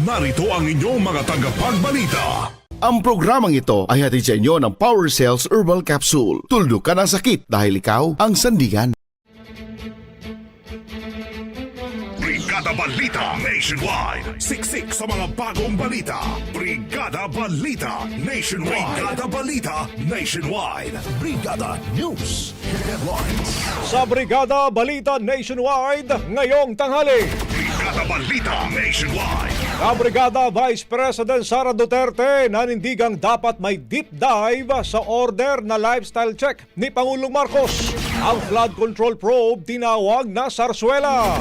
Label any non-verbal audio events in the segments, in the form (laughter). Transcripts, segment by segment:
narito ang inyong mga tagapagbalita. Ang programang ito ay hatid sa inyo ng Power Cells Herbal Capsule. Tuldok ka ng sakit dahil ikaw ang sandigan. Brigada Balita Nationwide. Siksik sa mga bagong balita. Brigada Balita Nationwide. Brigada Balita Nationwide. Brigada News Headlines. Sa Brigada Balita Nationwide, ngayong tanghali. Brigada Balita Nationwide. Kabrigada Vice President Sara Duterte nanindigang dapat may deep dive sa order na lifestyle check ni Pangulong Marcos. Ang flood control probe tinawag na Sarsuela.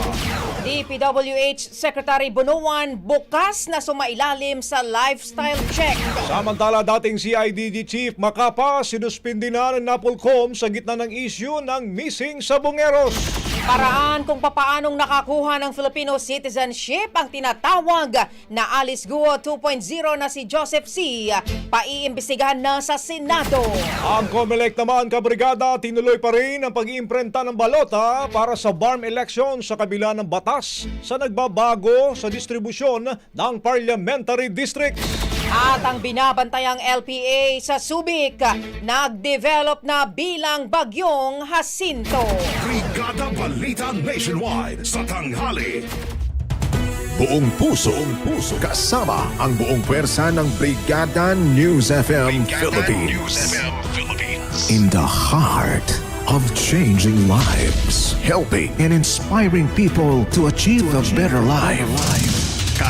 DPWH Secretary Bonoan bukas na sumailalim sa lifestyle check. Samantala dating CIDG Chief Makapa sinuspindi na ng Napolcom sa gitna ng issue ng missing sabongeros. Paraan kung papaanong nakakuha ng Filipino citizenship ang tinatawag na Alice Guo 2.0 na si Joseph C. Paiimbestigahan na sa Senado. Ang COMELEC naman kabrigada tinuloy pa rin ang pag-iimprenta ng balota para sa BARM election sa kabila ng batas sa nagbabago sa distribusyon ng parliamentary districts. At ang binabantayang LPA sa Subic, nag-develop na bilang bagyong Jacinto. Brigada Balita Nationwide sa tanghali. Buong puso, buong puso, kasama ang buong pwersa ng Brigada News FM Philippines. In the heart of changing lives, helping and inspiring people to achieve a better life.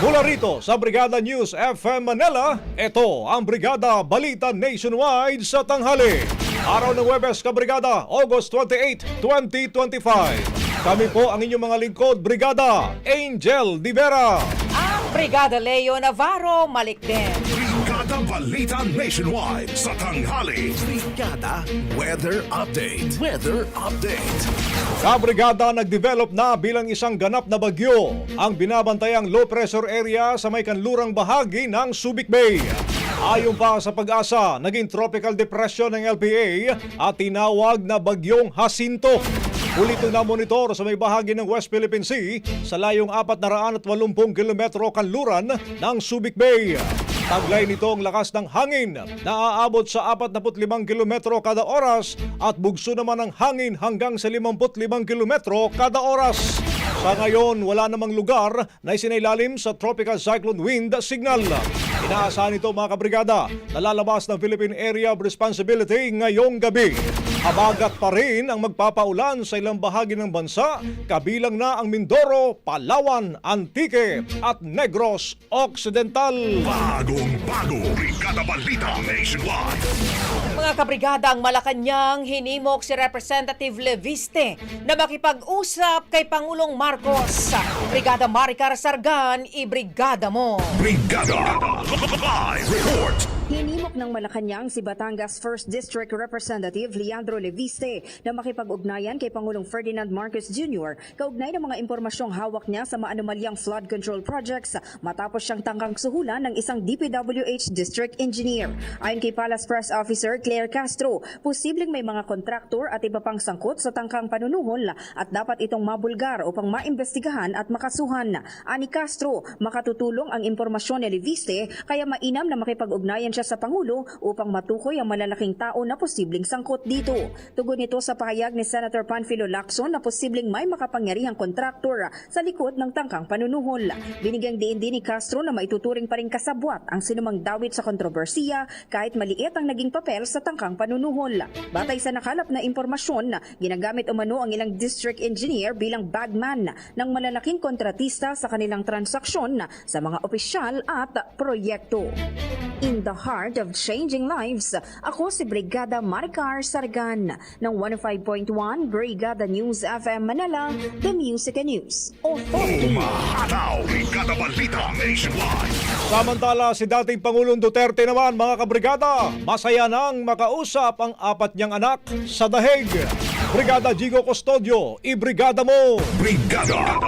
Mula rito sa Brigada News FM Manila, ito ang Brigada Balita Nationwide sa tanghali. Araw ng Webes, Kabrigada, August 28, 2025. Kami po ang inyong mga lingkod, Brigada Angel Divera. Ang Brigada Leo Navarro Malikden. Brigada Balita Nationwide sa tanghali. Brigada Weather Update. Weather Update. Kabrigada nag-develop na bilang isang ganap na bagyo ang binabantayang low pressure area sa may kanlurang bahagi ng Subic Bay. Ayon pa sa pag-asa, naging tropical depression ng LPA at tinawag na bagyong Jacinto. Uli ito na monitor sa may bahagi ng West Philippine Sea sa layong 480 kilometro kanluran ng Subic Bay. Taglay nito ang lakas ng hangin na aabot sa 45 kilometro kada oras at bugso naman ang hangin hanggang sa 55 kilometro kada oras. Sa ngayon, wala namang lugar na isinailalim sa tropical cyclone wind signal. Inaasahan ito mga kabrigada na lalabas ng Philippine Area of Responsibility ngayong gabi. Habagat pa rin ang magpapaulan sa ilang bahagi ng bansa, kabilang na ang Mindoro, Palawan, Antique at Negros Occidental. Bagong bago, Brigada Balita Nationwide. Mga kabrigada, ang Malacanang hinimok si Representative Leviste na makipag-usap kay Pangulong Marcos. Brigada Maricar Sargan, ibrigada mo. Brigada Live Report. Hinimok ng Malacanang si Batangas 1st District Representative Leandro Leviste na makipag-ugnayan kay Pangulong Ferdinand Marcos Jr. kaugnay ng mga impormasyong hawak niya sa maanumalyang flood control projects matapos siyang tangkang suhulan ng isang DPWH District Engineer. Ayon kay Palace Press Officer Claire Castro, posibleng may mga kontraktor at iba pang sangkot sa tangkang panunuhol at dapat itong mabulgar upang maimbestigahan at makasuhan. Ani Castro, makatutulong ang impormasyon ni Leviste kaya mainam na makipag-ugnayan siya sa Pangulo upang matukoy ang malalaking tao na posibleng sangkot dito. Tugon nito sa pahayag ni Senator Panfilo Lacson na posibleng may makapangyarihang kontraktor sa likod ng tangkang panunuhol. Binigyang diin din ni Castro na maituturing pa rin kasabwat ang sinumang dawit sa kontrobersiya kahit maliit ang naging papel sa tangkang panunuhol. Batay sa nakalap na impormasyon, ginagamit umano ang ilang district engineer bilang bagman ng malalaking kontratista sa kanilang transaksyon sa mga opisyal at proyekto. In the heart of changing lives, ako si Brigada Maricar Sargan ng 105.1 Brigada News FM Manila, The Music and News Authority. Umahataw, Brigada Balita Nationwide. Samantala, si dating Pangulong Duterte naman, mga kabrigada, masaya nang makausap ang apat niyang anak sa dahig. Brigada Jigo Custodio, ibrigada mo! Brigada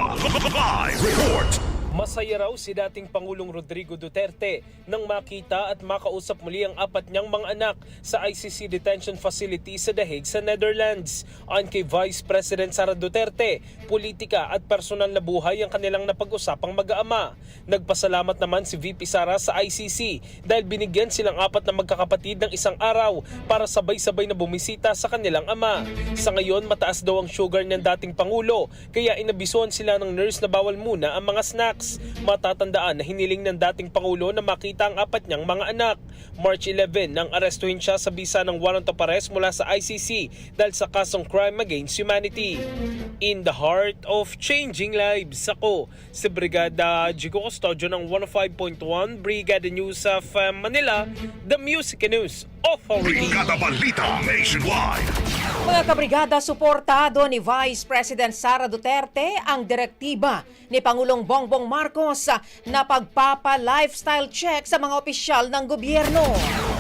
Live Report. Masaya raw si dating Pangulong Rodrigo Duterte nang makita at makausap muli ang apat niyang mga anak sa ICC Detention Facility sa The Hague sa Netherlands. Ayon kay Vice President Sara Duterte, politika at personal na buhay ang kanilang napag-usapang mag-aama. Nagpasalamat naman si VP Sara sa ICC dahil binigyan silang apat na magkakapatid ng isang araw para sabay-sabay na bumisita sa kanilang ama. Sa ngayon, mataas daw ang sugar ng dating Pangulo kaya inabisuan sila ng nurse na bawal muna ang mga snacks. Matatandaan na hiniling ng dating Pangulo na makita ang apat niyang mga anak. March 11 nang arestuhin siya sa bisa ng warrant of arrest mula sa ICC dahil sa kasong crime against humanity. In the heart of changing lives, ako si Brigada Jigo Custodio ng 105.1 Brigada News of Manila, The Music News Authority. Brigada Balita Nationwide. Mga kabrigada, suportado ni Vice President Sara Duterte ang direktiba ni Pangulong Bongbong Marcos na pagpapa-lifestyle check sa mga opisyal ng gobyerno.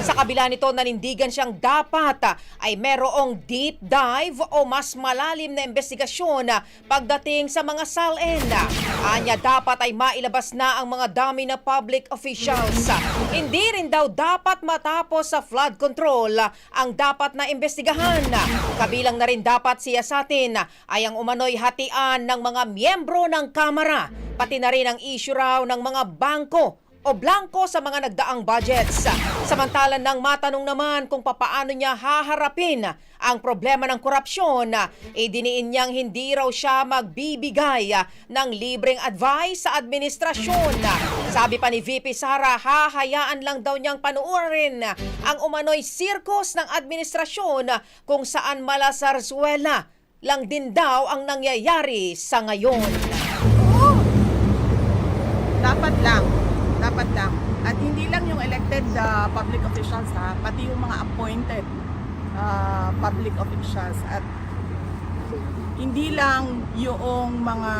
Sa kabila nito, nanindigan siyang dapat ay merong deep dive o mas malalim na investigasyon pagdating sa mga salin. Anya dapat ay mailabas na ang mga dami na public officials. Hindi rin daw dapat matapos sa flood control ang dapat na investigahan. Kabilang na rin dapat siya sa atin ay ang umano'y hatian ng mga miyembro ng Kamara, pati na rin ang issue raw ng mga bangko o blanco sa mga nagdaang budgets. Samantalan nang matanong naman kung papaano niya haharapin ang problema ng korupsyon, idiniin niyang hindi raw siya magbibigay ng libreng advice sa administrasyon. Sabi pa ni VP Sara, hahayaan lang daw niyang panuorin ang umano'y sirkos ng administrasyon kung saan malasarsuela lang din daw ang nangyayari sa ngayon. dapat lang dapat lang at hindi lang elected uh, public officials ha? Pati yung mga appointed uh, public officials. At hindi lang yung mga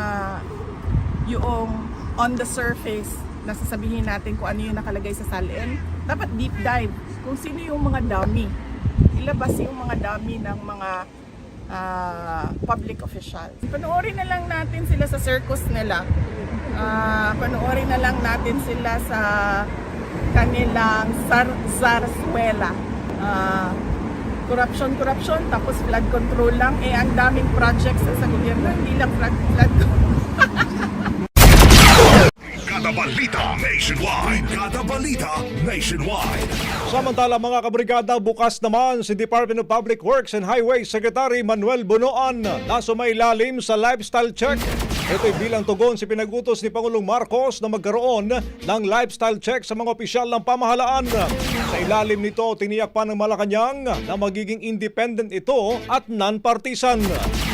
yung on the surface na sasabihin natin kung ano yung nakalagay sa salin. Dapat deep dive. Kung sino yung mga dummy. Ilabas yung mga dummy ng mga ah, public officials. Panoorin na lang natin sila sa circus nila. Ah, panoorin na lang natin sila sa kanilang sar zarzuela. Ah, corruption, corruption, tapos flood control lang. Eh, ang daming projects sa gobyerno, hindi lang flood, flood (laughs) Brigada Balita Nationwide. Brigada Balita Nationwide. Samantala mga kabrigada, bukas naman si Department of Public Works and Highways Secretary Manuel Bunoan na sumailalim sa lifestyle check. Ito'y bilang tugon si pinagutos ni Pangulong Marcos na magkaroon ng lifestyle check sa mga opisyal ng pamahalaan. Sa ilalim nito, tiniyak pa ng Malacanang na magiging independent ito at non-partisan.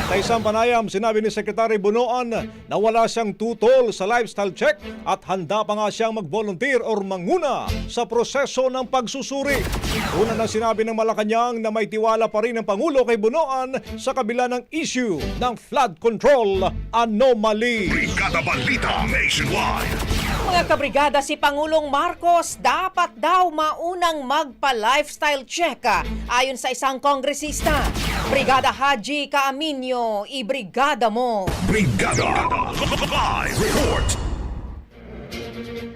Sa isang panayam, sinabi ni Secretary Bunoan na wala siyang tutol sa lifestyle check at handa pa nga siyang mag-volunteer or manguna sa proseso ng pagsusuri. Una na sinabi ng Malacanang na may tiwala pa rin ang Pangulo kay Bunoan sa kabila ng issue ng flood control anomaly. Brigada Balita Nationwide. Mga kabrigada, si Pangulong Marcos dapat daw maunang magpa-lifestyle check ayon sa isang kongresista. Brigada Haji Kaaminyo, ibrigada mo. Brigada Live Report.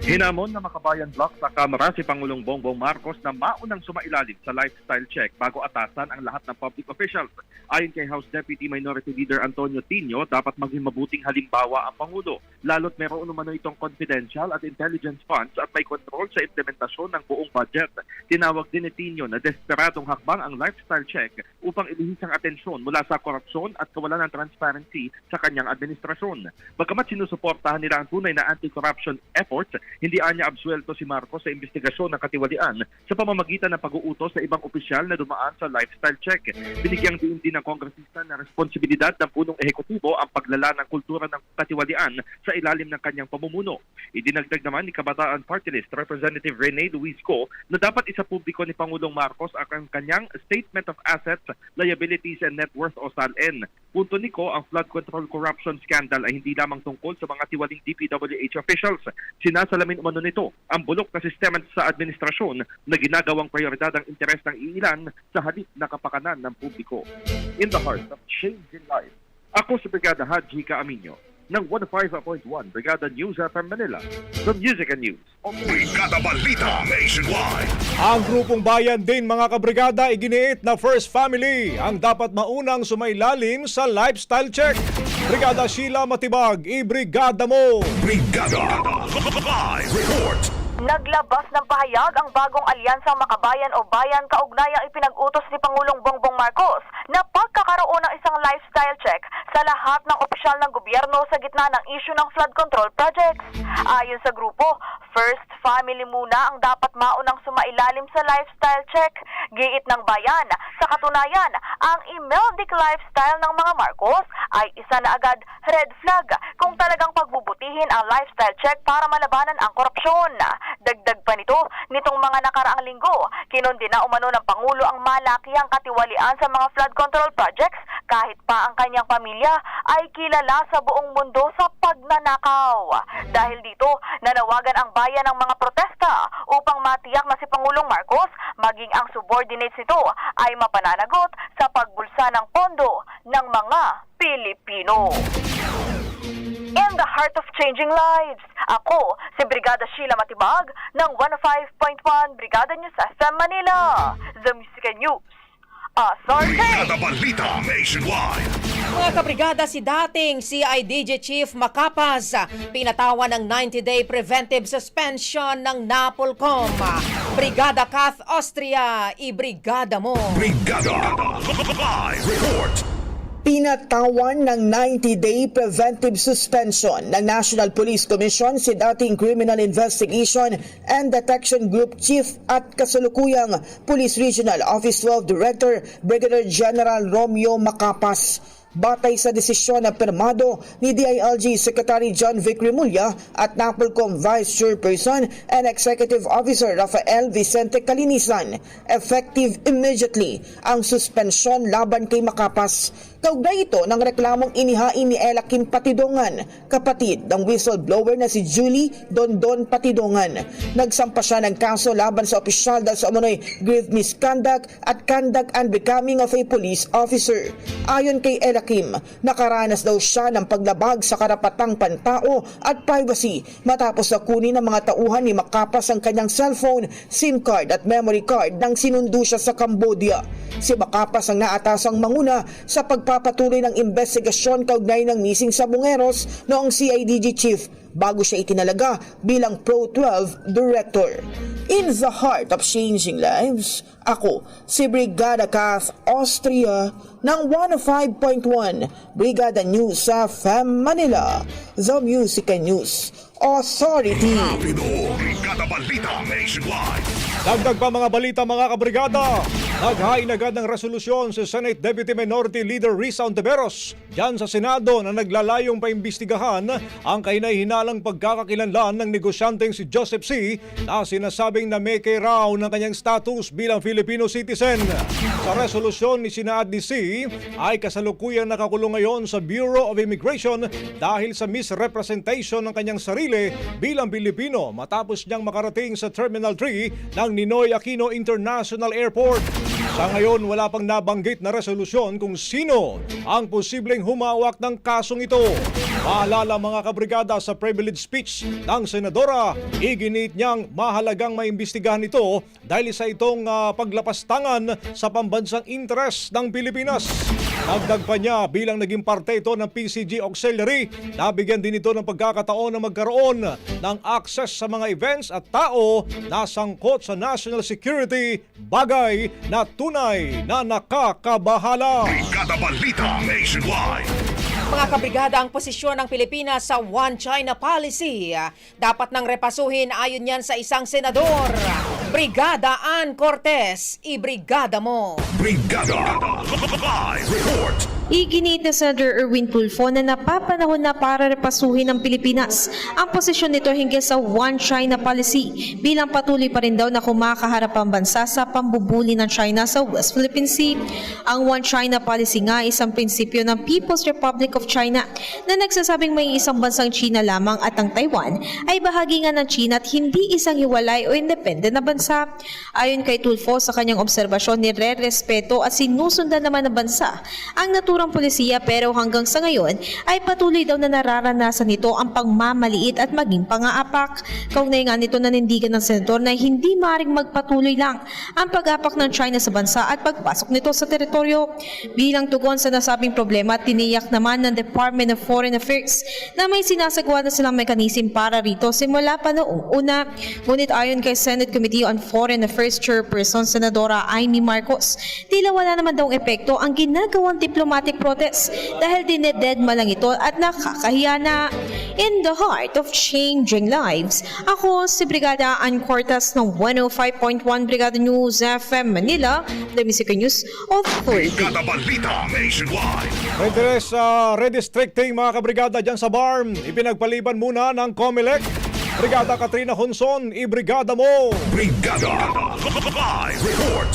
Hinamon na makabayan block sa Kamara si Pangulong Bongbong Marcos na maunang sumailalim sa lifestyle check bago atasan ang lahat ng public officials. Ayon kay House Deputy Minority Leader Antonio Tino, dapat maging mabuting halimbawa ang Pangulo. Lalo't meron umano itong confidential at intelligence funds at may control sa implementasyon ng buong budget. Tinawag din ni Tino na desperadong hakbang ang lifestyle check upang ilihis ang atensyon mula sa korupsyon at kawalan ng transparency sa kanyang administrasyon. Bagamat sinusuportahan nila ang tunay na anti-corruption efforts, hindi anya absuelto si Marcos sa investigasyon ng katiwalian sa pamamagitan ng pag-uutos sa ibang opisyal na dumaan sa lifestyle check. Binigyang diin din ng kongresista na responsibilidad ng punong ehekutibo ang paglala ng kultura ng katiwalian sa ilalim ng kanyang pamumuno. Idinagdag naman ni Kabataan Party List Representative Rene Luisco na dapat isa publiko ni Pangulong Marcos ang kanyang Statement of Assets, Liabilities and Net Worth o SALN. Punto ni Ko, ang flood control corruption scandal ay hindi lamang tungkol sa mga tiwaling DPWH officials. Sinasalamin umano nito ang bulok na sistema sa administrasyon na ginagawang prioridad ang interes ng iilan sa halip na kapakanan ng publiko. In the heart of changing life, ako si Brigada Haji Kaaminyo ng 105.1 Brigada News FM Manila, the Music and News. Brigada Balita Nationwide. Ang grupong bayan din mga kabrigada iginiit na First Family ang dapat maunang sumailalim sa lifestyle check. Brigada Sheila Matibag, ibrigada mo! Brigada Live Report. Naglabas ng pahayag ang bagong alyansang makabayan o bayan kaugnayang ipinag-utos ni Pangulong Bongbong Marcos na pagkakaroon ng isang lifestyle check sa lahat ng opisyal ng gobyerno sa gitna ng issue ng flood control projects. Ayon sa grupo, first family muna ang dapat maunang sumailalim sa lifestyle check. Giit ng bayan, sa katunayan, ang imeldic lifestyle ng mga Marcos ay isa na agad red flag kung talagang pagbubutihin ang lifestyle check para malabanan ang korupsyon. Pa nito, nitong mga nakaraang linggo, kinundi na umano ng Pangulo ang malakihang katiwalian sa mga flood control projects kahit pa ang kanyang pamilya ay kilala sa buong mundo sa pagnanakaw. Dahil dito, nanawagan ang bayan ng mga protesta upang matiyak na si Pangulong Marcos maging ang subordinates nito ay mapananagot sa pagbulsa ng pondo ng mga Pilipino. In the heart of changing lives, ako si Brigada Sheila Matibag ng 105.1 Brigada News FM Manila. The Music and News. Asarte! Brigada Balita Nationwide. Mga kabrigada, si dating CIDG Chief Makapas pinatawan ng 90-day preventive suspension ng NAPOLCOM. Brigada Kath Austria, ibrigada mo. Brigada Live Report. Pinatawan ng 90-day preventive suspension ng National Police Commission si dating Criminal Investigation and Detection Group Chief at kasalukuyang Police Regional Office 12 Director Brigadier General Romeo Macapas. Batay sa desisyon na pirmado ni DILG Secretary John Vic Remulla at NAPOLCOM Vice Chairperson and Executive Officer Rafael Vicente Calinisan, effective immediately ang suspensyon laban kay Makapas. Kaugnay ito ng reklamong inihain ni Ella Kim Patidongan, kapatid ng whistleblower na si Julie Dondon Patidongan. Nagsampa siya ng kaso laban sa opisyal dahil sa umano'y grave misconduct at conduct and becoming of a police officer. Ayon kay Ella Kim, nakaranas daw siya ng paglabag sa karapatang pantao at privacy matapos na kunin ng mga tauhan ni Makapas ang kanyang cellphone, SIM card at memory card nang sinundo siya sa Cambodia. Si Makapas ang naatasang manguna sa pagpa nagpapatuloy ng investigasyon kaugnay ng missing sa Bungeros noong CIDG chief bago siya itinalaga bilang Pro 12 Director. In the heart of changing lives, ako si Brigada Kath Austria ng 105.1 Brigada News sa FM Manila, The Music and News Authority. Rapido, Brigada Balita Nationwide. Dagdag pa mga balita mga kabrigada. Naghain agad ng resolusyon si Senate Deputy Minority Leader Risa Ontiveros dyan sa Senado na naglalayong paimbestigahan ang kahinahinalang pagkakakilanlan ng negosyanteng si Joseph C. na sinasabing na may raw ng kanyang status bilang Filipino citizen. Sa resolusyon ni Sinaad ni C. ay kasalukuyang nakakulong ngayon sa Bureau of Immigration dahil sa misrepresentation ng kanyang sarili bilang Pilipino matapos niyang makarating sa Terminal 3 ng Ninoy Aquino International Airport. Sa ngayon, wala pang nabanggit na resolusyon kung sino ang posibleng humawak ng kasong ito. Paalala mga kabrigada sa privilege speech ng Senadora, iginit niyang mahalagang maimbestigahan ito dahil sa itong ah, paglapastangan sa pambansang interes ng Pilipinas. Dagdag pa niya bilang naging parte ito ng PCG Auxiliary, nabigyan din ito ng pagkakataon na magkaroon ng access sa mga events at tao na sangkot sa national security, bagay na tunay na nakakabahala. Brigada Balita Nationwide. Mga kabrigada, ang posisyon ng Pilipinas sa One China Policy dapat nang repasuhin ayon yan sa isang senador. Brigada Ann Cortez, ibrigada mo. Brigada Live Report. Iginit na Senator Erwin Tulfo na napapanahon na para repasuhin ng Pilipinas ang posisyon nito hinggil sa One China Policy bilang patuloy pa rin daw na kumakaharap ang bansa sa pambubuli ng China sa West Philippine Sea. Ang One China Policy nga ay isang prinsipyo ng People's Republic of China na nagsasabing may isang bansang China lamang at ang Taiwan ay bahagi nga ng China at hindi isang hiwalay o independent na bansa. Ayon kay Tulfo sa kanyang obserbasyon, nire-respeto at sinusundan naman ng bansa ang naturang polisiya pero hanggang sa ngayon ay patuloy daw na nararanasan nito ang pangmamaliit at maging pang-aapak. Kaugnay nga nito nanindigan ng senador na hindi maring magpatuloy lang ang pag-apak ng China sa bansa at pagpasok nito sa teritoryo. Bilang tugon sa nasabing problema, tiniyak naman ng Department of Foreign Affairs na may sinasagawa na silang mekanism para rito simula pa noong una. Ngunit ayon kay Senate Committee on Foreign Affairs Chairperson Senadora Amy Marcos, tila wala naman daw epekto ang ginagawang diplomatic protest dahil dinededma lang ito at nakakahiya na. In the heart of changing lives, ako si Brigada Ann Cortas ng 105.1 Brigada News FM Manila, The Music News Authority. Brigada Balita Nationwide. Redress sa redistricting mga kabrigada dyan sa BARM. Ipinagpaliban muna ng COMELEC. Brigada Katrina Honson, ibrigada mo! Brigada Live Report.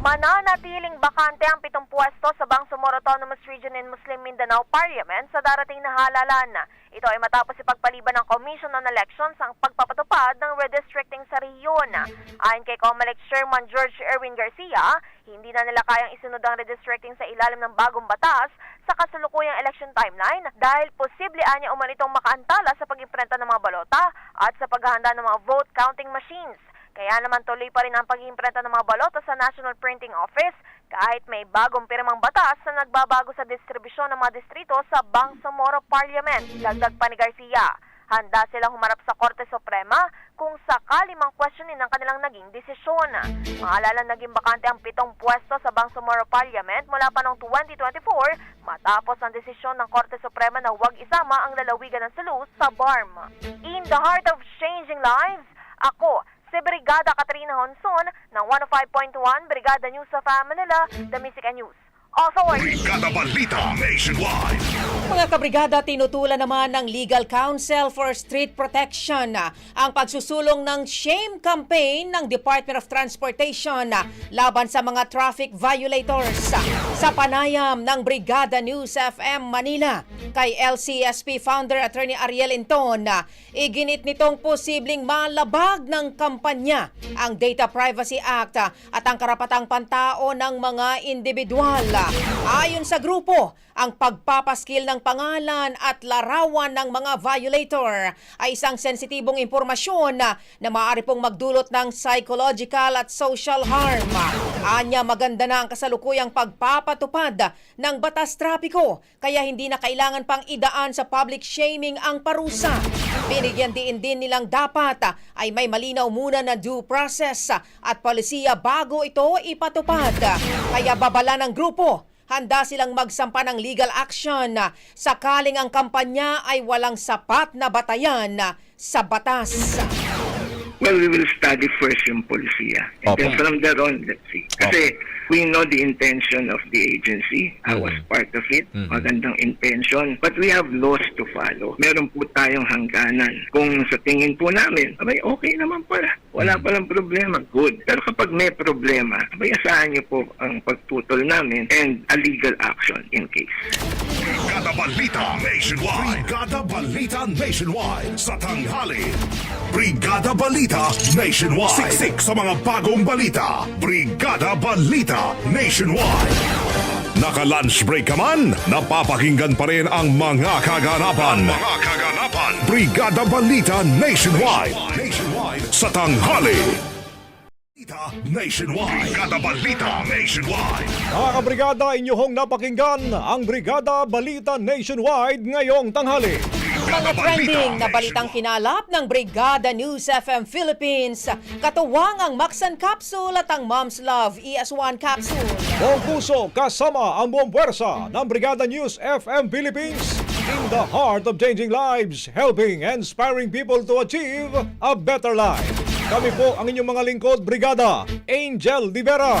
Mananatiling bakante ang pitong pwesto sa Bangsamoro Autonomous Region in Muslim Mindanao Parliament sa darating na halalan. Ito ay matapos ipagpaliban ng Commission on Elections ang pagpapatupad ng redistricting sa rehiyon. Ayon kay COMELEC Chairman George Erwin Garcia, hindi na nila kayang isunod ang redistricting sa ilalim ng bagong batas sa kasalukuyang election timeline dahil posible anya umanitong makaantala sa pag-imprenta ng mga balota at sa paghahanda ng mga vote counting machines. Kaya naman tuloy pa rin ang pag-iimprenta ng mga balota sa National Printing Office kahit may bagong pirmang batas na nagbabago sa distribusyon ng mga distrito sa Bangsamoro Parliament. Dagdag pa ni Garcia, handa silang humarap sa Korte Suprema kung sakali mang questionin ang kanilang naging desisyon. Maalala naging bakante ang pitong pwesto sa Bangsamoro Parliament mula pa noong 2024 matapos ang desisyon ng Korte Suprema na huwag isama ang lalawigan ng Sulu sa BARM. In the heart of changing lives, ako si Brigada Katrina Honson ng 105.1 Brigada News of Manila, The Music News Authority. Brigada Balita Nationwide. Mga kabrigada, tinutulan naman ng Legal Council for Street Protection ah, ang pagsusulong ng shame campaign ng Department of Transportation ah, laban sa mga traffic violators. Ah, Sa panayam ng Brigada News FM Manila kay LCSP founder Attorney Ariel Inton, iginit nitong posibleng malabag ng kampanya ang Data Privacy Act at ang karapatang pantao ng mga individual. Ayon sa grupo, ang pagpapaskil ng pangalan at larawan ng mga violator ay isang sensitibong impormasyon na, maaari pong magdulot ng psychological at social harm. Anya maganda na ang kasalukuyang pagpapatupad ng batas trapiko kaya hindi na kailangan pang idaan sa public shaming ang parusa. Binigyan din din nilang dapat ay may malinaw muna na due process at polisiya bago ito ipatupad. Kaya babala ng grupo, handa silang magsampa ng legal action sakaling ang kampanya ay walang sapat na batayan sa batas. Well, we will study first yung polisiya. And then from there on, let's see. Kasi we know the intention of the agency. I was part of it. Magandang intention. But we have laws to follow. Meron po tayong hangganan. Kung sa tingin po namin, abay, okay naman pala. Wala palang problema. Good. Pero kapag may problema, abay, asahan niyo po ang pagtutol namin and a legal action in case. Brigada Balita Nationwide. Brigada Balita Nationwide. Sa tanghali. Brigada Balita Nationwide. Siksik sa mga bagong balita. Brigada Balita Nationwide. Naka-lunch break ka man, napapakinggan pa rin ang mga kaganapan. mga kaganapan. Brigada Balita Nationwide. Nationwide. Sa tanghali. Balita Nationwide. Brigada Balita Nationwide. Mga kabrigada, inyong napakinggan ang Brigada Balita Nationwide ngayong tanghali. Mga trending na balitang kinalap ng Brigada News FM Philippines, katuwang ang Maxan Capsule at ang Mom's Love ES1 Capsule. Buong puso kasama ang buong puwersa ng Brigada News FM Philippines in the heart of changing lives, helping and inspiring people to achieve a better life. Kami po ang inyong mga lingkod, Brigada Angel Divera.